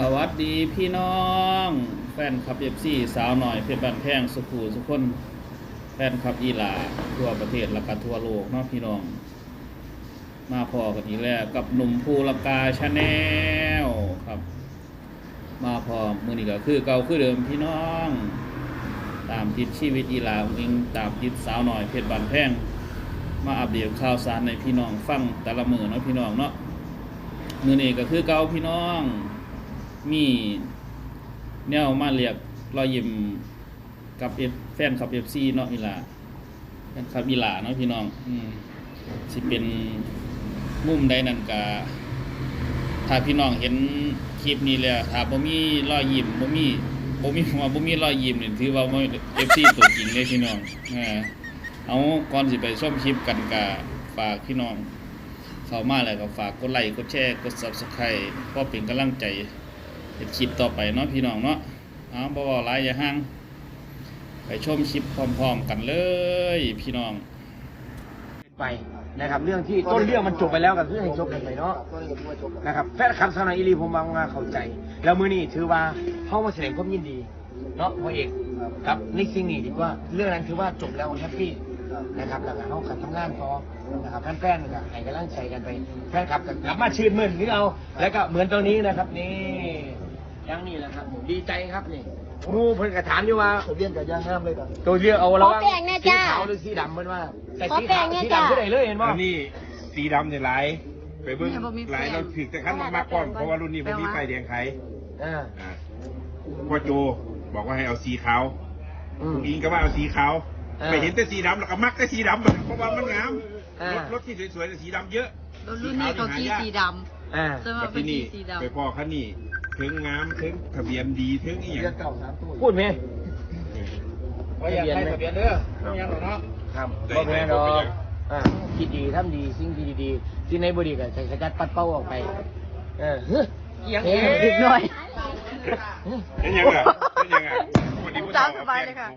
สวัสดีพี่น้องแฟนคลับเอฟซีสาวหน่อยเพชรบ้านแพงสุขูสุขคนแฟนคลับอีหลาทั่วประเทศและก็ทั่วโลกเนาะพี่น้อง มาพอกันอีกแล้วกับหนุ่มภูลกาชาแนลครับ มาพอมือนี้ก็คือเก่าคือเดิมพี่น้อง ตามติดชีวิตอีหลาอิงตามติดสาวหน่อยเพชรบ้านแพงมาอัปเดตข่าวสารในพี่น้องฟังแต่ละมือเนาะพี่น้องเนาะมือนี้ก็คือเก่าพี่น้อง มีแนวมาเรียกรอยยิ้มกับเอฟแฟนคลับเอฟซีเนาะอีหลาแฟนคลับอีหลาเนาะพี่น้อง อืมสิเป็นมุมใดนั่นกะถ้าพี่น้องเห็นคลิปนี้แล้วถ้าบ่มีรอยยิ้มบ่มีบ่มีว่าบ่มีรอยยิ้มนี่ถือว่าบ่เอฟซีตัวจริงเลยพี่น้องอ่าเอาก่อนสิไปชมคลิปกันกะฝากพี่น้องเข้ามาแล้วก็ฝากกดไลค์กดแชร์กด Subscribe เพื่อเป็นกำลังใจ เป็นคลิปต่อไปเนาะพี่น้องเนาะเอาบ่เว้าหลายอย่าห่าง ไปชมคลิปพร้อมๆกันเลยพี่น้อง ไปนะครับเรื่องที่ต้นเรื่องมันจบไปแล้วกับเรื่องให้จบกันไปเนาะนะครับแฟนคลับสาวนาอีรีผมวางาเข้าใจ แล้วมือนี้ถือว่าเข้ามาแสดงความยินดีเนาะพ่อเอกครับในสิ่งนี้ดีกว่าเรื่องนั้นถือว่าจบแล้วแฮปปี้นะครับแล้วก็เข้ากันทำงานพอนะครับแฟนๆก็ให้กำลังใจกันไปแฟนคลับกลับมาชื่นมื่นนี่เอาแล้วก็เหมือนตอนนี้นะครับนี่ ยังนี่แหละครับผมดีใจครับนี่หมูเพิ่นกระถามอยู่ว่าเรียนกับย่างห้ามเลยกันตัวเลือกเอาระหว่างขอแป้งแน่สีจ้าขาวหรือสีดำเพิ่นว่าแต่ขอสีแป้ขางวแน่สีจ้าดำที่ไหนเลยเห็นป่ะอันนี้สีดำเนี่ยหลายไปเบิ่งเนี่ยบ่มีหลายแฟนเราถึกแต่ขั้นมากๆก่อนเพราะว่ารุ่นนี้มันมีไฟแดงไขอ่าอ่าพ่อโจบอกว่าให้เอาสีขาวอืมอิงก็ว่าเอาสีขาวอ่าไปเห็นแต่สีดำแล้วก็มักแต่สีดำเพราะว่ามันงามอ่ารถรถที่สวยๆแต่สีดำเยอะรถรุ่นนี้เขาขี่สีดอ่าำส่วนมากแต่เป็นที่ขี่นี่สีไปดำพ่อคันนี้ ถึงงามถึงทะเบียนดีถึงอีหเรียัยนงเก่าสามตัวพูดไหมว่าอยากให้ทะเบียนเด้อต้องยังหรอกเนาะครับบ่แม่นดอกอ่าคิดดีทำดีสิ่งที่ดีๆที่ในบดีก็ใส่สกัดปัดเป้าออกไป เออเฮ้ยยังเองอีกหน่อยเห็นยังไงเห็นยังไงวันนี้ตามสบายเลยค่ะ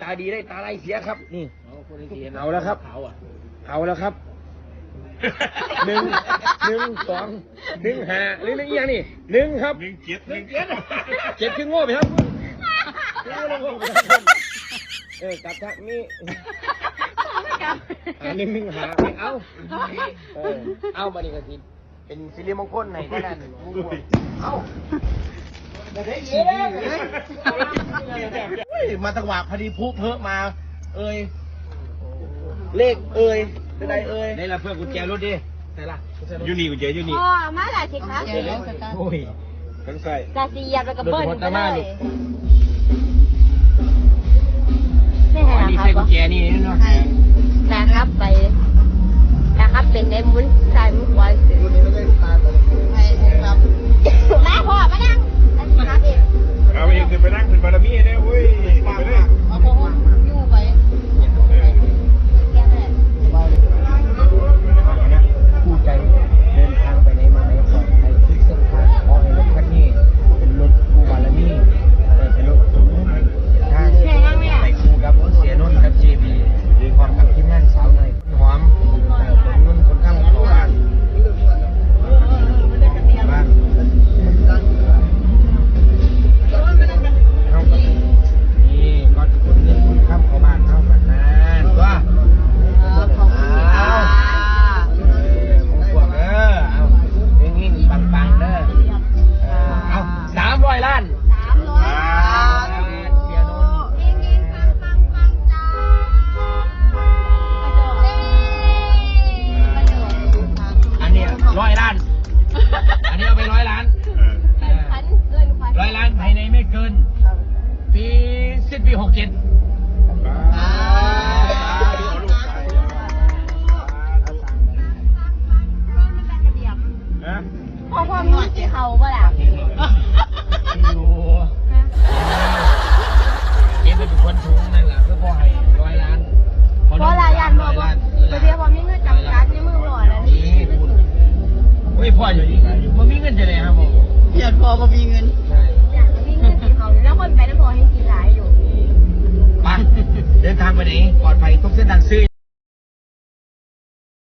ตาดีได้ตาไรเสียครับ นี่เอาแล้วครับเอาแล้วครับ หนึ่งหนึ่งสองหนึ่งห้าหรือหนึ่งอีกอย่างนี่หนึ่งครับหนึ่งเจ็ดหนึ่งเจ็ดเจ็บขึ้นโง่ไปครับโง่ไปครับเออกลับทางนี้อันหนึ่งหนึ่งหาไม่เอาเออเอามาดีกว่าทีเป็นสิริมงคลในก็นั่นมงคลเอาเฮ้ยมาตังหวะพอดีพุเพิ่มมา เอ้ยเลขเอ้ย เป็นไรเอ้ยได้ละเพื่อนกุญแจรถดิไหนล่ะกุญแจรถยูนี่กูเจยูนี่พ่อมาหลายสิคะโอ้ยทั้งใส่จะสีหยาบแล้วก็เบิ้ลไปหัวตาเลย ปีหกเจ็ดพอความรู้ที่เขาบ่ล่ะอยู่เก็บไปเป็นคนถุงนั่นแหละเพื่อพ่อให้ร้อยล้าน